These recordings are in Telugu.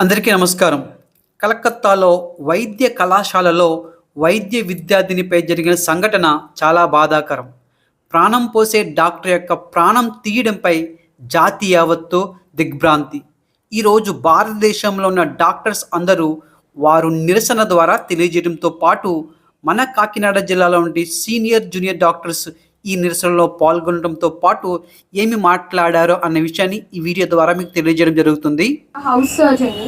అందరికీ నమస్కారం. కలకత్తాలో వైద్య కళాశాలలో వైద్య విద్యార్థినిపై జరిగిన సంఘటన చాలా బాధాకరం. ప్రాణం పోసే డాక్టర్ యొక్క ప్రాణం తీయడంపై జాతి యావత్తు దిగ్భ్రాంతి. ఈరోజు భారతదేశంలో ఉన్న డాక్టర్స్ అందరూ వారు నిరసన ద్వారా తెలియజేయడంతో పాటు మన కాకినాడ జిల్లాలో ఉండే సీనియర్ జూనియర్ డాక్టర్స్ ఈ నిరసనలో పాల్గొనడంతో పాటు ఏమి మాట్లాడారో అన్న విషయాన్ని ఈ వీడియో ద్వారా మీకు తెలియజేయడం జరుగుతుంది. House surgeon.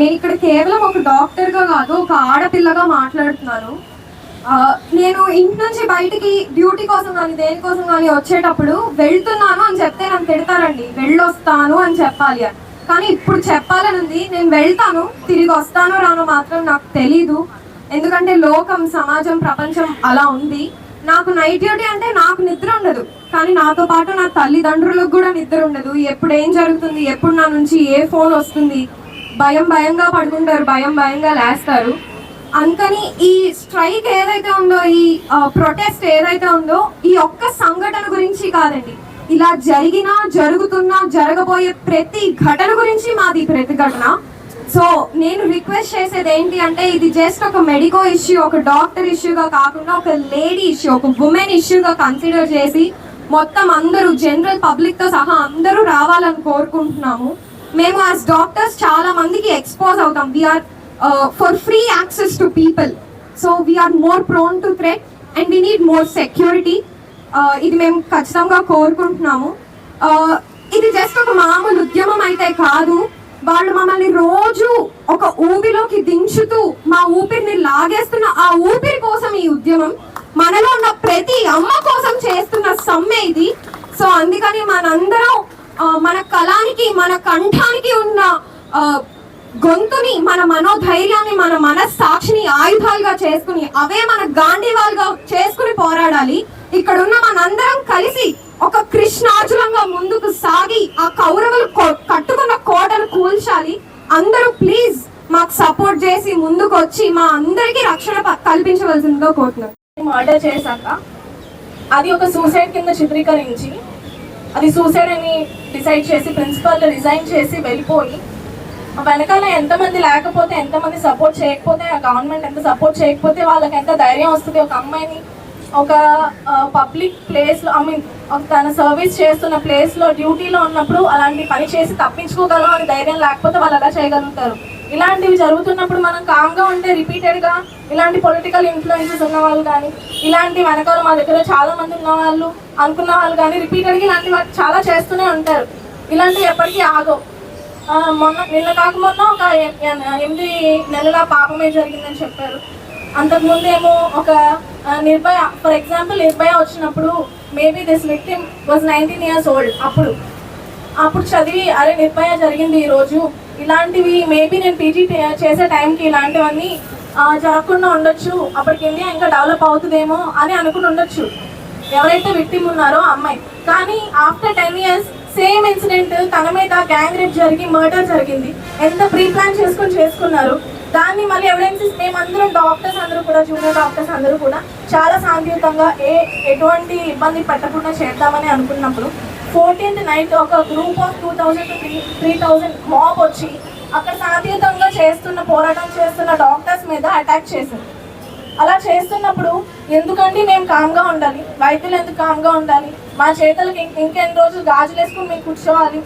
నేను ఇక్కడ కేవలం ఒక డాక్టర్గా కాదు ఒక ఆడపిల్లగా మాట్లాడుతున్నాను. నేను ఇంటి నుంచి బయటికి డ్యూటీ కోసం కానీ దేనికోసం కానీ వచ్చేటప్పుడు వెళ్తున్నాను అని చెప్తే నన్ను తిడతారండి. వెళ్ళొస్తాను అని చెప్పాలి అని. కానీ ఇప్పుడు చెప్పాలని ఉంది. నేను వెళ్తాను తిరిగి వస్తానో రానో మాత్రం నాకు తెలీదు. ఎందుకంటే లోకం సమాజం ప్రపంచం అలా ఉంది. నాకు నైట్ డ్యూటీ అంటే నాకు నిద్ర ఉండదు. కానీ నాతో పాటు నా తల్లిదండ్రులకు కూడా నిద్ర ఉండదు. ఎప్పుడు ఏం జరుగుతుంది? ఎప్పుడు నా నుంచి ఏ ఫోన్ వస్తుంది? భయం భయంగా పడుకుంటారు. భయం భయంగా లేస్తారు. అందుకని ఈ స్ట్రైక్ ఏదైతే ఉందో ఈ ప్రొటెస్ట్ ఏదైతే ఉందో ఈ ఒక్క సంఘటన గురించి కాదండి. ఇలా జరిగినా జరుగుతున్నా జరగబోయే ప్రతి ఘటన గురించి మాది ప్రతిఘటన. సో నేను రిక్వెస్ట్ చేసేది ఏంటి అంటే ఇది జస్ట్ ఒక మెడికో ఇష్యూ ఒక డాక్టర్ ఇష్యూగా కాకుండా ఒక లేడీ ఇష్యూ ఒక ఉమెన్ ఇష్యూగా కన్సిడర్ చేసి మొత్తం అందరూ జనరల్ పబ్లిక్తో సహా అందరూ రావాలని కోరుకుంటున్నాము. మేము యాజ్ డాక్టర్స్ చాలా మందికి ఎక్స్పోజ్ అవుతాం. We are for free access to people so we are more prone to threat and we need more security ఇది మేము ఖచ్చితంగా కోరుకుంటున్నాము. Uh, ఇది జస్ట్ ఒక మామూలు ఉద్యమం అయితే కాదు. వాళ్ళు మమ్మల్ని రోజు ఒక ఊపిలోకి దించుతూ మా ఊపిరిని లాగేస్తున్న ఆ ఊపిరి కోసం ఈ ఉద్యమం మనలో ఉన్న ప్రతి అమ్మ కోసం చేస్తున్న సమ్మె ఇది. సో అందుకని మనందరం మన కళానికి మన కంఠానికి ఉన్న గొంతుని మన మనోధైర్యాన్ని మన మనస్సాక్షిని ఆయుధాలుగా చేసుకుని అవే మన గాంధీవాలుగా చేసుకుని పోరాడాలి. ఇక్కడ ఉన్న మనందరం కలిసి ఒక కృష్ణార్జునంగా ముందుకు సాగి ఆ కౌరవులు కట్టుకున్న కోటను కూల్చాలి. అందరూ ప్లీజ్ మాకు సపోర్ట్ చేసి ముందుకు వచ్చి మా అందరికీ రక్షణ కల్పించవలసిందిగా కోరుతున్నారు మర్డర్ చేశాక అది ఒక సూసైడ్ కింద చిత్రీకరించి అది సూసైడ్ అని డిసైడ్ చేసి ప్రిన్సిపల్ రిజైన్ చేసి వెళ్ళిపోయి వెనకాల ఎంతమంది లేకపోతే ఎంతమంది సపోర్ట్ చేయకపోతే ఆ గవర్నమెంట్ ఎంత సపోర్ట్ చేయకపోతే వాళ్ళకి ఎంత ధైర్యం వస్తుంది ఒక అమ్మాయిని ఒక పబ్లిక్ ప్లేస్లో ఐ మీన్ తన సర్వీస్ చేస్తున్న ప్లేస్లో డ్యూటీలో ఉన్నప్పుడు అలాంటి పని చేసి తప్పించుకోగలం అని ధైర్యం లేకపోతే వాళ్ళు ఎలా చేయగలుగుతారు? ఇలాంటివి జరుగుతున్నప్పుడు మనం కామ్గా ఉంటే రిపీటెడ్గా ఇలాంటి పొలిటికల్ ఇన్ఫ్లుయెన్సెస్ ఉన్న వాళ్ళు కానీ ఇలాంటి వెనకాల మా దగ్గర చాలామంది ఉన్నవాళ్ళు అనుకున్న వాళ్ళు కానీ రిపీటెడ్గా ఇలాంటి చాలా చేస్తూనే ఉంటారు. ఇలాంటివి ఎప్పటికీ ఆగవు. మొన్న నిన్న కాక మొన్న ఒక ఎనిమిది నెలల పాపమే జరిగిందని చెప్పారు. అంతకుముందు ఏమో ఒక నిర్భయ ఫర్ ఎగ్జాంపుల్ నిర్భయ వచ్చినప్పుడు maybe this victim was nineteen years old అప్పుడు. అప్పుడు చదివి అరే నిర్భయ జరిగింది ఈరోజు ఇలాంటివి మేబీ నేను పీజీ చేసే టైంకి ఇలాంటివన్నీ జరగకుండా ఉండొచ్చు. అప్పటికి ఇండియా ఇంకా డెవలప్ అవుతుందేమో అని అనుకుని ఉండొచ్చు. ఎవరైతే విక్టిమ్ ఉన్నారో ఆ అమ్మాయి. కానీ after ten years same incident తన మీద గ్యాంగ్ రేప్ జరిగి మర్డర్ జరిగింది. ఎంత ప్రీ ప్లాన్ చేసుకొని చేసుకున్నారు. దాన్ని మళ్ళీ ఎవిడెన్సెస్ మేమందరం డాక్టర్స్ అందరూ కూడా జూనియర్ డాక్టర్స్ అందరూ కూడా చాలా శాంతియుతంగా ఏ ఎటువంటి ఇబ్బంది పెట్టకుండా చేద్దామని అనుకున్నప్పుడు ఫోర్టీన్త్ నైట్ ఒక group of two thousand three three thousand mob వచ్చి అక్కడ శాంతియుతంగా చేస్తున్న పోరాటం చేస్తున్న డాక్టర్స్ మీద అటాక్ చేశారు. అలా చేస్తున్నప్పుడు ఎందుకంటే మేము కామ్గా ఉండాలి? వైద్యులు ఎందుకు కామ్గా ఉండాలి? మా చేతులకి ఇంకెన్ని రోజులు గాజులు వేసుకుని మేము కూర్చోవాలి.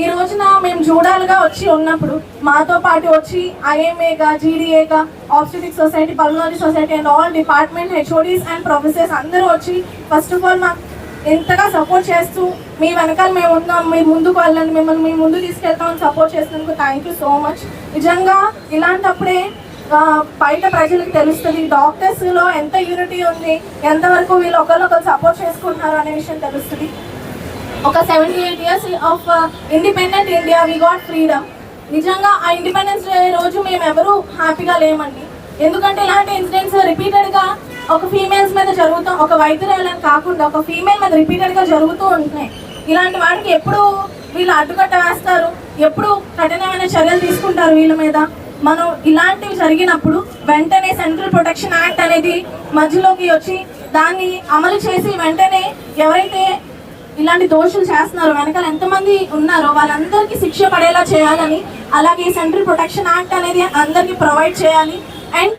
ఈ రోజున మేము చూడాలిగా వచ్చి ఉన్నప్పుడు మాతో పాటు వచ్చి ఐఎంఏగా జీడీఏగా obstetric society pulmonary society and all department HODs and professors అందరూ వచ్చి ఫస్ట్ ఆఫ్ ఆల్ మాకు ఎంతగా సపోర్ట్ చేస్తూ మీ వెనకాల మేము ఉన్నాం మీరు ముందుకు వెళ్ళండి మిమ్మల్ని మీ ముందు తీసుకెళ్తామని సపోర్ట్ చేసినందుకు థ్యాంక్ యూ సో మచ్ నిజంగా ఇలాంటప్పుడే బయట ప్రజలకు తెలుస్తుంది డాక్టర్స్లో ఎంత యూనిటీ ఉంది ఎంతవరకు వీళ్ళు ఒకరినొకరు సపోర్ట్ చేసుకుంటున్నారు అనే విషయం తెలుస్తుంది. ఒక seventy eight years of independent India we got freedom నిజంగా ఆ ఇండిపెండెన్స్ డే రోజు మేము ఎవరు హ్యాపీగా లేమండి. ఎందుకంటే ఇలాంటి ఇన్సిడెంట్స్ రిపీటెడ్గా ఒక ఫీమేల్స్ మీద జరుగుతూ ఒక వైద్యురాలని కాకుండా ఒక ఫీమేల్ మీద రిపీటెడ్గా జరుగుతూ ఉంటున్నాయి. ఇలాంటి వాటికి ఎప్పుడు వీళ్ళు అడ్డుకట్ట వేస్తారు ఎప్పుడు కఠినమైన చర్యలు తీసుకుంటారు వీళ్ళ మీద. మనం ఇలాంటివి జరిగినప్పుడు వెంటనే సెంట్రల్ ప్రొటెక్షన్ యాక్ట్ అనేది మధ్యలోకి వచ్చి దాన్ని అమలు చేసి వెంటనే ఎవరైతే ఇలాంటి దోషులు చేస్తున్నారో వెనకాల ఎంతమంది ఉన్నారో వాళ్ళందరికీ శిక్ష పడేలా చేయాలని అలాగే సెంట్రల్ ప్రొటెక్షన్ యాక్ట్ అనేది అందరికీ ప్రొవైడ్ చేయాలి. అండ్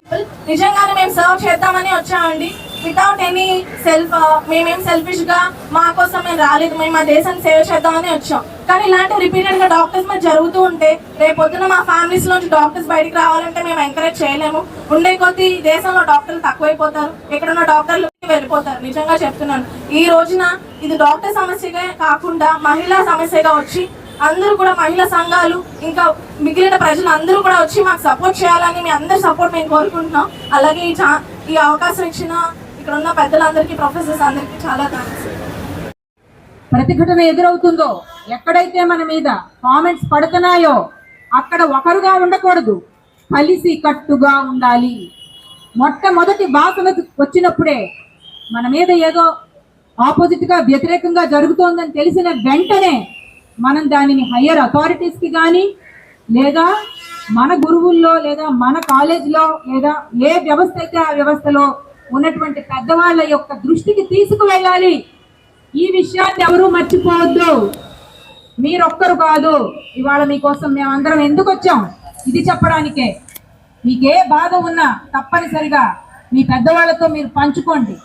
నిజంగానే మేము సర్వ్ చేద్దామని వచ్చామండి. వితౌట్ ఎనీ సెల్ఫ్ మేమేం సెల్ఫిష్గా మా కోసం మేము రాలేదు. మేము మా దేశాన్ని సేవ చేద్దామని వచ్చాం. కానీ ఇలాంటి రిపీటెడ్గా డాక్టర్స్ మీద జరుగుతూ ఉంటే రేపు పొద్దున మా ఫ్యామిలీస్ నుంచి డాక్టర్స్ బయటికి రావాలంటే మేము ఎంకరేజ్ చేయలేము. ఉండే కొద్దీ దేశంలో డాక్టర్లు తక్కువైపోతారు. ఇక్కడున్న డాక్టర్లు వెళ్ళిపోతారు. నిజంగా చెప్తున్నాను. ఈ రోజున ఇది డాక్టర్ సమస్యగా కాకుండా మహిళా సమస్యగా వచ్చి అందరూ కూడా మహిళా సంఘాలు ఇంకా మిగిలిన ప్రజలు అందరూ కూడా వచ్చి మాకు సపోర్ట్ చేయాలని మీ అందరి సపోర్ట్ మేము కోరుకుంటున్నాం. అలాగే ఈ చా- ఈ అవకాశం ఇచ్చిన ఇక్కడ ఉన్న పెద్దలందరికీ ప్రొఫెసర్స్ అందరికీ చాలా థ్యాంక్స్ ప్రతిఘటన ఎదురవుతుందో ఎక్కడైతే మన మీద కామెంట్స్ పడుతున్నాయో అక్కడ ఒకరుగా ఉండకూడదు. కలిసి కట్టుగా ఉండాలి. మొట్టమొదటి వాసన వచ్చినప్పుడే మన మీద ఏదో ఆపోజిట్గా వ్యతిరేకంగా జరుగుతోందని తెలిసిన వెంటనే మనం దానిని హయ్యర్ అథారిటీస్కి కానీ లేదా మన గురువుల్లో లేదా మన కాలేజీలో లేదా ఏ వ్యవస్థ అయితే ఆ వ్యవస్థలో ఉన్నటువంటి పెద్దవాళ్ళ యొక్క దృష్టికి తీసుకువెళ్ళాలి. ఈ విషయాన్ని ఎవరూ మర్చిపోవద్దు. మీరొక్కరు కాదు. ఇవాళ మీకోసం మేమందరం ఎందుకు వచ్చాం? ఇది చెప్పడానికే. మీకే బాధ ఉన్నా తప్పనిసరిగా మీ పెద్దవాళ్ళతో మీరు పంచుకోండి.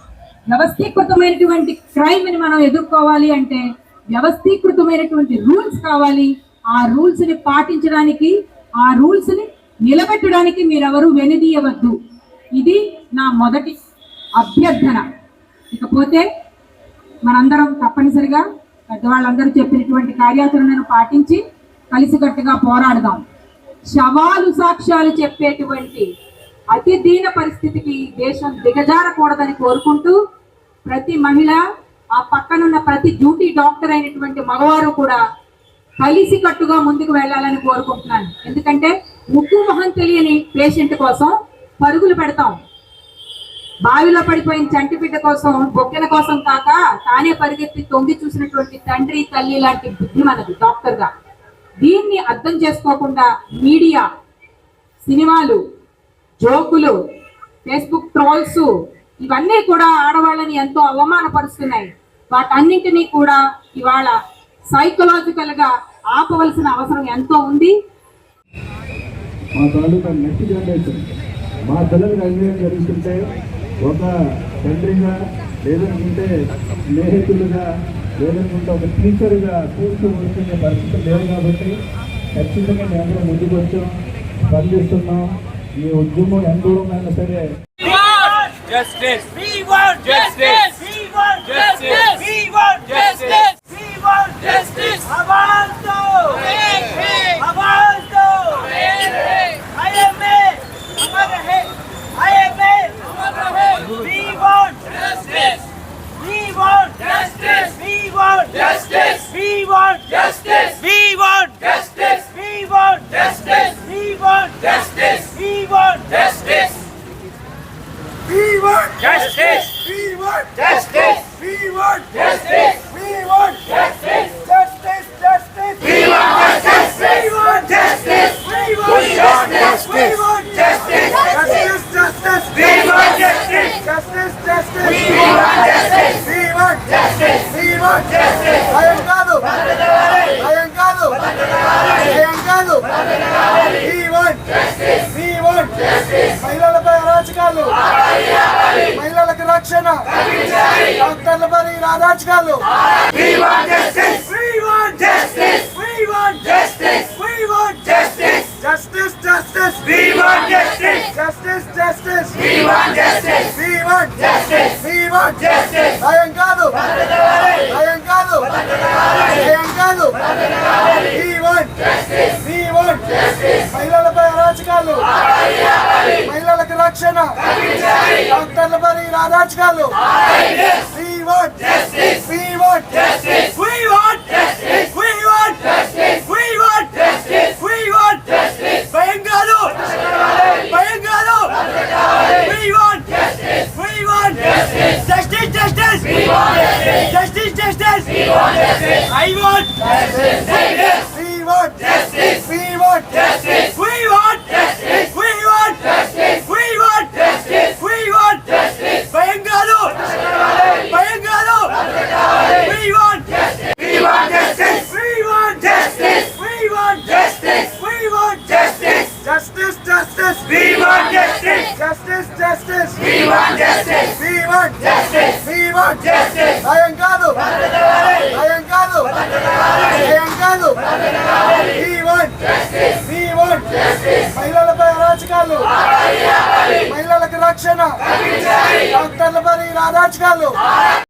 వ్యవస్థీకృతమైనటువంటి క్రైమ్ని మనం ఎదుర్కోవాలి అంటే వ్యవస్థీకృతమైనటువంటి రూల్స్ కావాలి. ఆ రూల్స్ని పాటించడానికి ఆ రూల్స్ని నిలబెట్టడానికి మీరెవరూ వెనుదీయవద్దు. ఇది నా మొదటి అభ్యర్థన. ఇకపోతే మనందరం తప్పనిసరిగా పెద్దవాళ్ళందరూ చెప్పినటువంటి కార్యాచరణను పాటించి కలిసికట్టుగా పోరాడదాం. శవాలు సాక్ష్యాలు చెప్పేటువంటి అతి దీన పరిస్థితికి దేశం దిగజారకూడదని కోరుకుంటూ ప్రతి మహిళ ఆ పక్కనున్న ప్రతి డ్యూటీ డాక్టర్ అయినటువంటి మగవారు కూడా కలిసికట్టుగా ముందుకు వెళ్ళాలని కోరుకుంటున్నాను. ఎందుకంటే ముక్కు మొహం తెలియని పేషెంట్ కోసం పరుగులు పెడతాం. బావిలో పడిపోయిన చంటి బిడ్డ కోసం బొక్కెల కోసం కాక తానే పరిగెత్తి తొంగి చూసినటువంటి తండ్రి తల్లి లాంటి బుద్ధి మనది డాక్టర్గా. దీన్ని అర్థం చేసుకోకుండా మీడియా సినిమాలు జోకులు ఫేస్బుక్ ట్రోల్స్ ఇవన్నీ కూడా ఆడవాళ్ళని ఎంతో అవమానపరుస్తున్నాయి. వాటన్నింటినీ కూడా ఇవాళ సైకలాజికల్గా ఆపవలసిన అవసరం ఎంతో ఉంది. మా తాలూకా నెక్స్ట్ జనరేషన్ మా పిల్లలకు అన్యాయం జరుగుతుంటే ఒక తండ్రిగా లేదనుకుంటే స్నేహితులుగా లేదనుకుంటే ఒక టీచర్గా కూర్చో వచ్చే పరిస్థితి లేదు కాబట్టి ఖచ్చితంగా మేము అందరం ముందుకు వచ్చాం స్పందిస్తున్నాం ఈ ఉద్యమం ఎంత దూరమైనా సరే Justice! We want justice! We want డాక్టర్లపై అరాచకాలు We want justice. We want justice. We want justice. We want justice. Justice, justice. We want justice. Justice, justice. We want justice. We want justice. We want justice. భయం కాదు భయం కాదు భయం కాదు రక్షణ. డాక్టర్ల పరి రాజాజ్కాలు శ్రీవట్. శ్రీవట్. శ్రీవట్. డాక్టర్ల పని డాక్టర్లపై